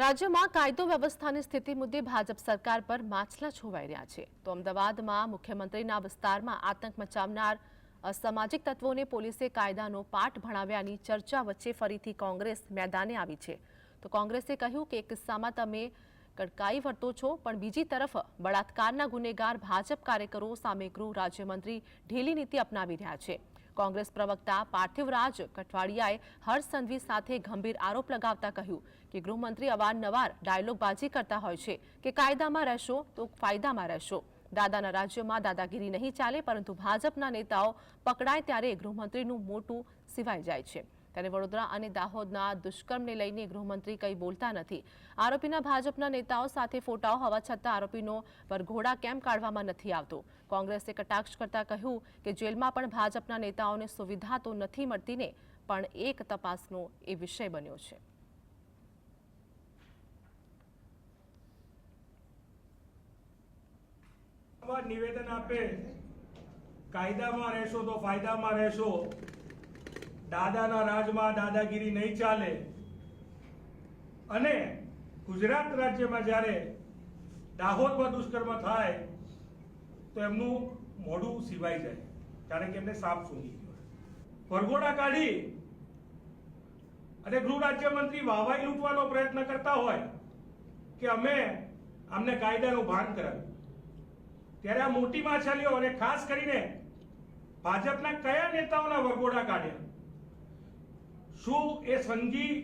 રાજ્યમાં કાયદો વ્યવસ્થાની સ્થિતિ મુદ્દે ભાજપ સરકાર પર માછલા છોવાઈ રહ્યા છે. તો અમદાવાદમાં મુખ્યમંત્રીના વિસ્તારમાં આતંક મચાવનાર અસામાજિક તત્વોને પોલીસે કાયદાનો પાઠ ભણાવ્યાની ચર્ચા વચ્ચે ફરીથી કોંગ્રેસ મેદાને આવી છે. તો કોંગ્રેસે કહ્યું કે કિસ્સામાં તમે કડકાઈ વર્તો છો, પણ બીજી તરફ બળાત્કારના ગુનેગાર ભાજપ કાર્યકરો સામે ગૃહ રાજ્યમંત્રી ઢીલી નીતિ અપનાવી રહ્યા છે. કોંગ્રેસ પ્રવક્તા પાર્થિવરાજ કઠવાડિયાએ હર્ષ સંઘવી સાથે ગંભીર આરોપ લગાવતા કહ્યું કે ગૃહમંત્રી અવારનવાર ડાયલોગબાજી કરતા હોય છે કે કાયદામાં રહેશો તો ફાયદામાં રહેશો. દાદાના રાજ્યમાં દાદાગીરી નહીં ચાલે પરંતુ ભાજપના નેતાઓ પકડાય ત્યારે ગૃહમંત્રીનું મોટું સિવાય જાય છે. ત્યારે વડોદરા અને દાહોદના દુષ્કર્મને લઈને ગૃહમંત્રી કંઈ બોલતા નથી. આરોપીના ભાજપના નેતાઓ સાથે ફોટાઓ હોવા છતાં આરોપીનો વરઘોડા કેમ કાઢવામાં નથી આવતો? કોંગ્રેસે કટાક્ષ કરતા કહ્યું કે જેલમાં પણ ભાજપના નેતાઓને સુવિધા તો નથી મળતી પણ એક તપાસનો એ વિષય બન્યો છે. નિવેદન આપે. કાયદામાં રહેશો તો ફાયદામાં રહેશો. દાદાના રાજમાં દાદાગીરી નહીં ચાલે. અને ગુજરાત રાજ્યમાં જ્યારે દાહોદમાં દુષ્કર્મ થાય, તો એમનું મોઢું સિવાય જાય. કારણ કે એમને સાપ સૂંઘી ગયો. પરગોડા કાઢી અને ગૃહ રાજ્યમંત્રી વાવાઈ લૂંટવાનો પ્રયત્ન કરતા હોય કે અમે અમને કાયદાનું ભાન કરાવ્યું ત્યારે આ મોટી માછલીઓ અને ખાસ કરીને ભાજપના કયા નેતાઓના વરઘોડા કાઢ્યા? શું એ સંજી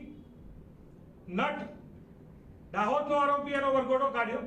નટ દાહોદનો આરોપી એનો વરઘોડો કાઢ્યો?